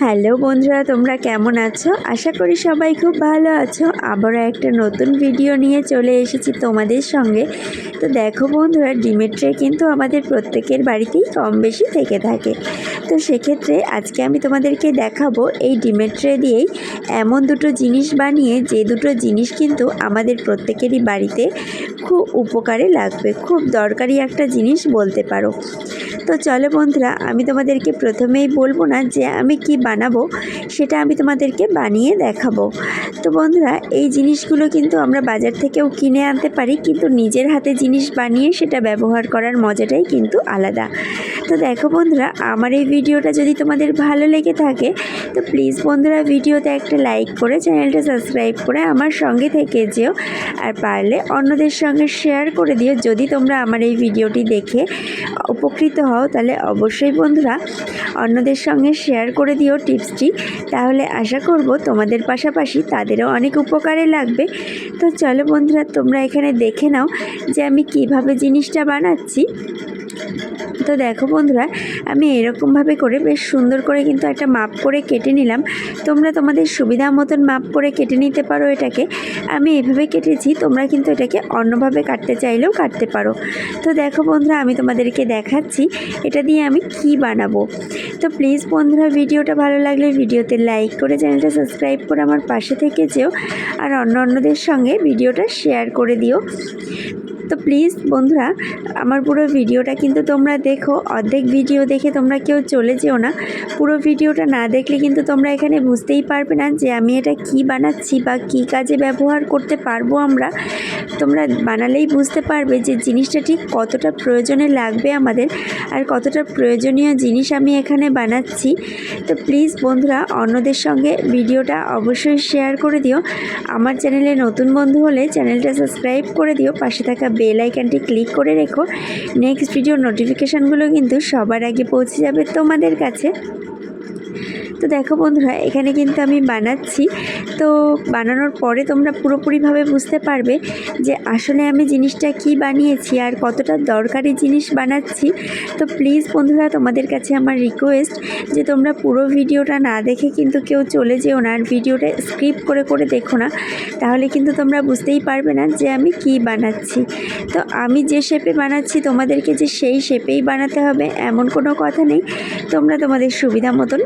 Hello বন্ধুরা, তোমরা কেমন আছো? আশা করি সবাই খুব ভালো আছো। আবারও একটা নতুন ভিডিও নিয়ে চলে এসেছি তোমাদের সঙ্গে। তো দেখো বন্ধুরা ডিমের ট্রে কিন্তু আমাদের প্রত্যেকের বাড়িতেই কম বেশি থেকে থাকে। তো সেক্ষেত্রে আজকে আমি তোমাদেরকে দেখাবো এই ডিমের ট্রে দিয়েই এমন দুটো জিনিস বানিয়ে, যে দুটো জিনিস কিন্তু আমাদের প্রত্যেকেরই বাড়িতে খুব উপকারে লাগবে। খুব দরকারি একটা জিনিস বলতে পারো। তো চলো বন্ধুরা, আমি তোমাদেরকে প্রথমেই বলব না যে আমি কি বানাবো সেটা আমি তোমাদেরকে বানিয়ে দেখাবো। তো বন্ধুরা, এই জিনিসগুলো কিন্তু আমরা বাজার থেকেও কিনে আনতে পারি, কিন্তু নিজের হাতে জিনিস বানিয়ে সেটা ব্যবহার করার মজাটাই কিন্তু আলাদা। তো দেখো বন্ধুরা, আমার এই ভিডিওটা যদি তোমাদের ভালো লেগে থাকে, তো প্লিজ বন্ধুরা ভিডিওতে একটা লাইক করে চ্যানেলটা সাবস্ক্রাইব করে আমার সঙ্গে থেকে যেও। আর পারলে অন্যদের সঙ্গে শেয়ার করে দিও। যদি তোমরা আমার এই ভিডিওটি দেখে উপকৃত হও, তাহলে অবশ্যই বন্ধুরা, অন্যদের সঙ্গে শেয়ার করে দিও টিপসটি। তাহলে আশা করব তোমাদের পাশাপাশি তাদেরও অনেক উপকারে লাগবে। তো চলো বন্ধুরা, তোমরা এখানে দেখে নাও যে আমি কীভাবে জিনিসটা বানাচ্ছি। তো দেখো বন্ধুরা, আমি এরকমভাবে করে বেশ সুন্দর করে কিন্তু একটা মাপ করে কেটে নিলাম। তোমরা তোমাদের সুবিধা মতন মাপ করে কেটে নিতে পারো এটাকে। আমি এভাবে কেটেছি, তোমরা কিন্তু এটাকে অন্যভাবে কাটতে চাইলেও কাটতে পারো। তো দেখো বন্ধুরা, আমি তোমাদেরকে দেখাচ্ছি, এটা দিয়ে আমি কি বানাবো। তো প্লিজ বন্ধুরা, ভিডিওটা ভালো লাগলে ভিডিওতে লাইক করে চ্যানেলটা সাবস্ক্রাইব করে আমার পাশে থেকে যেও। আর অন্য অন্যদের সঙ্গে ভিডিওটা শেয়ার করে দিও। তো প্লিজ বন্ধুরা, আমার পুরো ভিডিওটা কিন্তু তোমরা দেখো। অর্ধেক ভিডিও দেখে তোমরা কেউ চলে যেও না। পুরো ভিডিওটা না দেখলে কিন্তু তোমরা এখানে বুঝতেই পারবে না যে আমি এটা কি বানাচ্ছি বা কি কাজে ব্যবহার করতে পারব আমরা। তোমরা বানালেই বুঝতে পারবে যে জিনিসটা ঠিক কতটা প্রয়োজনে লাগবে আমাদের আর কতটা প্রয়োজনীয় জিনিস আমি এখানে বানাচ্ছি। তো প্লিজ বন্ধুরা, অন্যদের সঙ্গে ভিডিওটা অবশ্যই শেয়ার করে দিও। আমার চ্যানেলে নতুন বন্ধু হলে চ্যানেলটা সাবস্ক্রাইব করে দিও। পাশে থাকা বেল আইকনটি ক্লিক করে রেখো। নেক্সট ভিডিওর নোটিফিকেশানগুলো কিন্তু সবার আগে পৌঁছে যাবে তোমাদের কাছে। তো দেখো বন্ধুরা, এখানে কিন্তু আমি বানাচ্ছি তো বানানোর পরে তোমরা পুরোপুরিভাবে বুঝতে পারবে যে আসলে আমি জিনিসটা কি বানিয়েছি আর কতটা দরকারি জিনিস বানাচ্ছি। তো প্লিজ বন্ধুরা, তোমাদের কাছে আমার রিকোয়েস্ট যে তোমরা পুরো ভিডিওটা না দেখে কিন্তু কেউ চলে যেও না আর ভিডিওটা স্ক্রিপ করে করে দেখো না। তাহলে কিন্তু তোমরা বুঝতেই পারবে না যে আমি কি বানাচ্ছি। তো আমি যে শেপে বানাচ্ছি, তোমাদেরকে যে সেই শেপেই বানাতে হবে, এমন কোনো কথা নেই। তোমরা তোমাদের সুবিধা মতন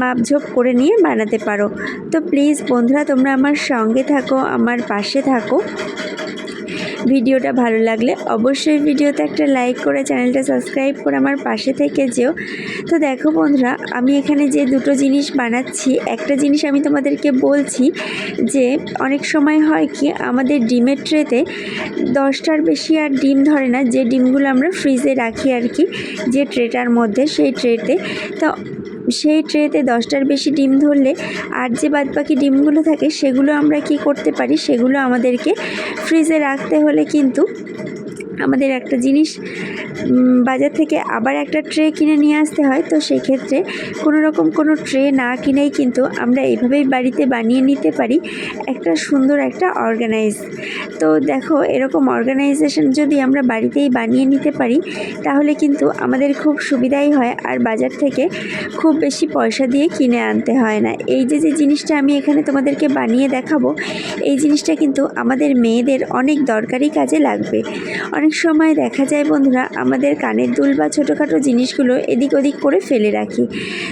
মাপঝোপ করে নিয়ে বানাতে পারো। তো প্লিজ বন্ধুরা, তোমরা আমার সঙ্গে থাকো, আমার পাশে থাকো। ভিডিওটা ভালো লাগলে অবশ্যই ভিডিওতে একটা লাইক করে চ্যানেলটা সাবস্ক্রাইব করে আমার পাশে থেকে যেও। তো দেখো বন্ধুরা, আমি এখানে যে দুটো জিনিস বানাচ্ছি, একটা জিনিস আমি তোমাদেরকে বলছি যে, অনেক সময় হয় কি, আমাদের ডিমের ট্রেতে দশটার বেশি আর ডিম ধরে না, যে ডিমগুলো আমরা ফ্রিজে রাখি আর কি, যে ট্রেটার মধ্যে, সেই ট্রেতে। তো সেই ট্রেতে দশটার বেশি ডিম ধরলে আর যে বাদবাকি ডিমগুলো থাকে সেগুলো আমরা কি করতে পারি সেগুলো আমাদেরকে ফ্রিজে রাখতে হলে কিন্তু আমাদের একটা জিনিস বাজার থেকে আবার একটা ট্রে কিনে নিয়ে আসতে হয়। তো সেক্ষেত্রে কোনো রকম কোনো ট্রে না কিনেই কিন্তু আমরা এইভাবেই বাড়িতে বানিয়ে নিতে পারি। একটা সুন্দর একটা অর্গানাইজ তো দেখো, এরকম অর্গানাইজেশন যদি আমরা বাড়িতেই বানিয়ে নিতে পারি, তাহলে কিন্তু আমাদের খুব সুবিধাই হয়। আর বাজার থেকে খুব বেশি পয়সা দিয়ে কিনে আনতে হয় না। এই যে যে জিনিসটা আমি এখানে তোমাদেরকে বানিয়ে দেখাবো, এই জিনিসটা কিন্তু আমাদের মেয়েদের অনেক দরকারি কাজে লাগবে। অনেক সময় দেখা যায় বন্ধুরা, আমাদের কানের দুল বা ছোটোখাটো জিনিসগুলো এদিক ওদিক করে ফেলে রাখি।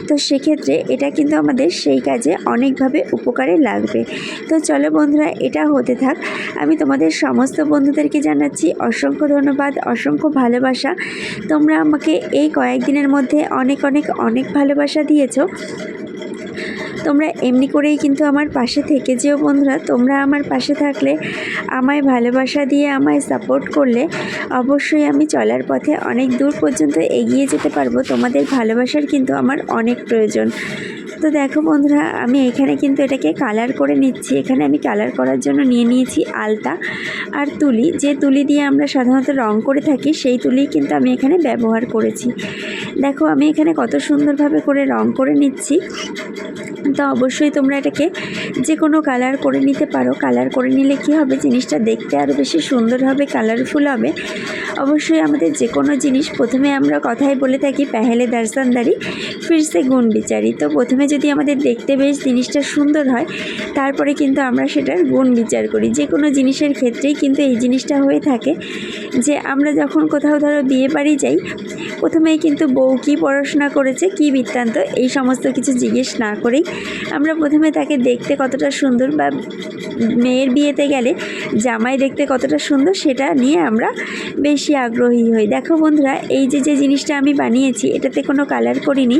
তো সেক্ষেত্রে এটা কিন্তু আমাদের সেই কাজে অনেকভাবে উপকারে লাগবে। তো চলো বন্ধুরা, এটা হতে থাক। আমি তোমাদের সমস্ত বন্ধুদেরকে জানাচ্ছি অসংখ্য ধন্যবাদ, অসংখ্য ভালোবাসা। তোমরা আমাকে এই কয়েকদিনের মধ্যে অনেক অনেক অনেক ভালোবাসা দিয়েছ। তোমরা এমনি করেই কিন্তু আমার পাশে থেকে যেও বন্ধুরা। তোমরা আমার পাশে থাকলে, আমায় ভালোবাসা দিয়ে আমায় সাপোর্ট করলে অবশ্যই আমি চলার পথে অনেক দূর পর্যন্ত এগিয়ে যেতে পারব। তোমাদের ভালোবাসার কিন্তু আমার অনেক প্রয়োজন। তো দেখো বন্ধুরা, আমি এখানে কিন্তু এটাকে কালার করে নিচ্ছি। এখানে আমি কালার করার জন্য নিয়ে নিয়েছি আলতা আর তুলি। যে তুলি দিয়ে আমরা সাধারণত রং করে থাকি, সেই তুলি কিন্তু আমি এখানে ব্যবহার করেছি। দেখো, আমি এখানে কত সুন্দরভাবে করে রং করে নিচ্ছি। তো অবশ্যই তোমরা এটাকে যে কোনো কালার করে নিতে পারো। কালার করে নিলে কি হবে? জিনিসটা দেখতে আরও বেশি সুন্দর হবে কালারফুল হবে। অবশ্যই আমাদের যে কোনো জিনিস প্রথমে আমরা কথাই বলে থাকি, পেহেলে দর্শনদারি ফিরসে গুণ বিচারি। তো প্রথমে যদি আমাদের দেখতে বেশ জিনিসটা সুন্দর হয়, তারপরে কিন্তু আমরা সেটার গুণ বিচার করি। যে কোনো জিনিসের ক্ষেত্রেই কিন্তু এই জিনিসটা হয়ে থাকে যে আমরা যখন কোথাও ধরো বিয়ে বাড়ি যাই, প্রথমেই কিন্তু বউ কী পড়াশোনা করেছে, কী বৃত্তান্ত, এই সমস্ত কিছু জিজ্ঞেস না করেই আমরা প্রথমে তাকে দেখতে কতটা সুন্দর বা মেয়ের বিয়েতে গেলে জামাই দেখতে কতটা সুন্দর সেটা নিয়ে আমরা বেশি আগ্রহী হই। দেখো বন্ধুরা, এই যে যে জিনিসটা আমি বানিয়েছি, এটাতে কোনো কালার করিনি।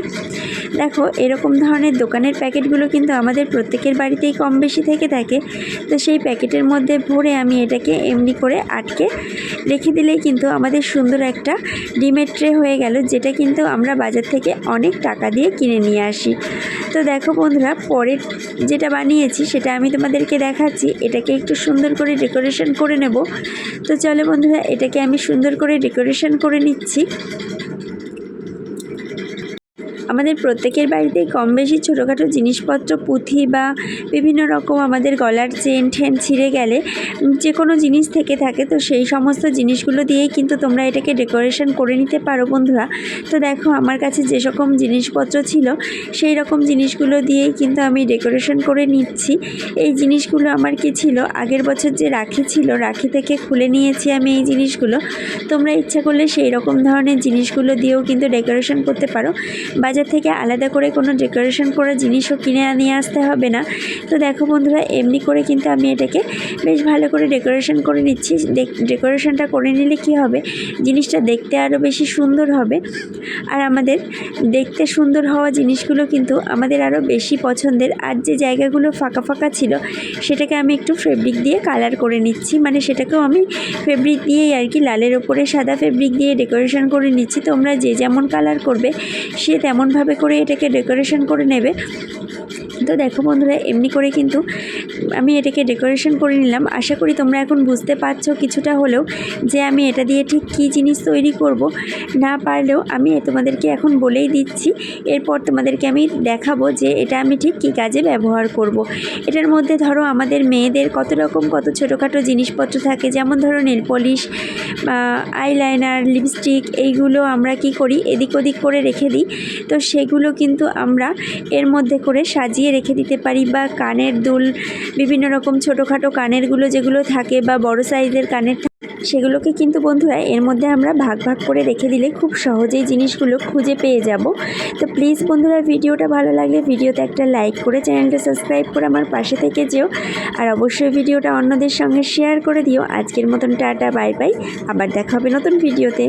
দেখো, এরকম ধরনের দোকানের প্যাকেটগুলো কিন্তু আমাদের প্রত্যেকের বাড়িতেই কম বেশি থেকে থাকে। তো সেই প্যাকেটের মধ্যে ভরে আমি এটাকে এমনি করে আটকে রেখে দিলেই কিন্তু আমাদের সুন্দর একটা ডিমের ট্রে হয়ে গেল, যেটা কিন্তু আমরা বাজার থেকে অনেক টাকা দিয়ে কিনে নিয়ে আসি। তো দেখো বন্ধুরা, পরের যেটা বানিয়েছি সেটা আমি তোমাদেরকে দেখাচ্ছি। এটাকে একটু সুন্দর করে ডেকোরেশন করে নেব। তো চলো বন্ধুরা, এটাকে আমি সুন্দর করে ডেকোরেশন করে নিচ্ছি। আমাদের প্রত্যেকের বাড়িতেই কম বেশি ছোটোখাটো জিনিসপত্র, পুঁথি বা বিভিন্ন রকম আমাদের গলার চেন ঠেন ছিঁড়ে গেলে যে কোনো জিনিস থেকে থাকে। তো সেই সমস্ত জিনিসগুলো দিয়েই কিন্তু তোমরা এটাকে ডেকোরেশন করে নিতে পারো বন্ধুরা। তো দেখো, আমার কাছে যে রকম জিনিসপত্র ছিল, সেই রকম জিনিসগুলো দিয়েই কিন্তু আমি ডেকোরেশন করে নিচ্ছি। এই জিনিসগুলো আমার কি ছিল? আগের বছর যে রাখি ছিল, রাখি থেকে খুলে নিয়েছি আমি এই জিনিসগুলো। তোমরা ইচ্ছা করলে সেই রকম ধরনের জিনিসগুলো দিয়েও কিন্তু ডেকোরেশন করতে পারো। বাজার থেকে আলাদা করে কোনো ডেকোরেশন করা জিনিসও কিনে নিয়ে আসতে হবে না। তো দেখো বন্ধুরা, এমনি করে কিন্তু আমি এটাকে বেশ ভালো করে ডেকোরেশন করে নিচ্ছি। ডেকোরেশনটা করে নিলে কি হবে? জিনিসটা দেখতে আরও বেশি সুন্দর হবে। আর আমাদের দেখতে সুন্দর হওয়া জিনিসগুলো কিন্তু আমাদের আরও বেশি পছন্দের। আর যে জায়গাগুলো ফাঁকা ফাঁকা ছিল, সেটাকে আমি একটু ফেব্রিক দিয়ে কালার করে নিচ্ছি। মানে সেটাকেও আমি ফেব্রিক দিয়েই আর কি, লালের ওপরে সাদা ফেব্রিক দিয়ে ডেকোরেশন করে নিচ্ছি। তোমরা যে যেমন কালার করবে, সে তেমনভাবে করে এটাকে ডেকোরেশন করে নেবে। তো দেখো বন্ধুরা, এমনি করে কিন্তু আমি এটাকে ডেকোরেশন করে নিলাম। আশা করি তোমরা এখন বুঝতে পারছ কিছুটা হলেও যে আমি এটা দিয়ে ঠিক কী জিনিস তৈরি করব। না পারলেও আমি তোমাদেরকে এখন বলেই দিচ্ছি, এরপর তোমাদেরকে আমি দেখাবো যে এটা আমি ঠিক কী কাজে ব্যবহার করব। এটার মধ্যে ধরো আমাদের মেয়েদের কত রকম কত ছোটোখাটো জিনিসপত্র থাকে, যেমন ধরো নেল পলিশ আইলাইনার লিপস্টিক এইগুলো আমরা কি করি? এদিক ওদিক করে রেখে দিই। তো সেগুলো কিন্তু আমরা এর মধ্যে করে সাজিয়ে রেখে দিতে পারি বা কানের দুল, বিভিন্ন রকম ছোটোখাটো কানেরগুলো যেগুলো থাকে বা বড় সাইজের কানের সেগুলোকে কিন্তু বন্ধুরা এর মধ্যে আমরা ভাগ ভাগ করে রেখে দিলে খুব সহজেই জিনিসগুলো খুঁজে পেয়ে যাব। তো প্লিজ বন্ধুরা ভিডিওটা ভালো লাগলে ভিডিওতে একটা লাইক করে চ্যানেলটা সাবস্ক্রাইব করে আমার পাশে থেকে যেও। আর অবশ্যই ভিডিওটা অন্যদের সঙ্গে শেয়ার করে দিও। আজকের মতন টাটা বাই বাই আবার দেখা হবে নতুন ভিডিওতে।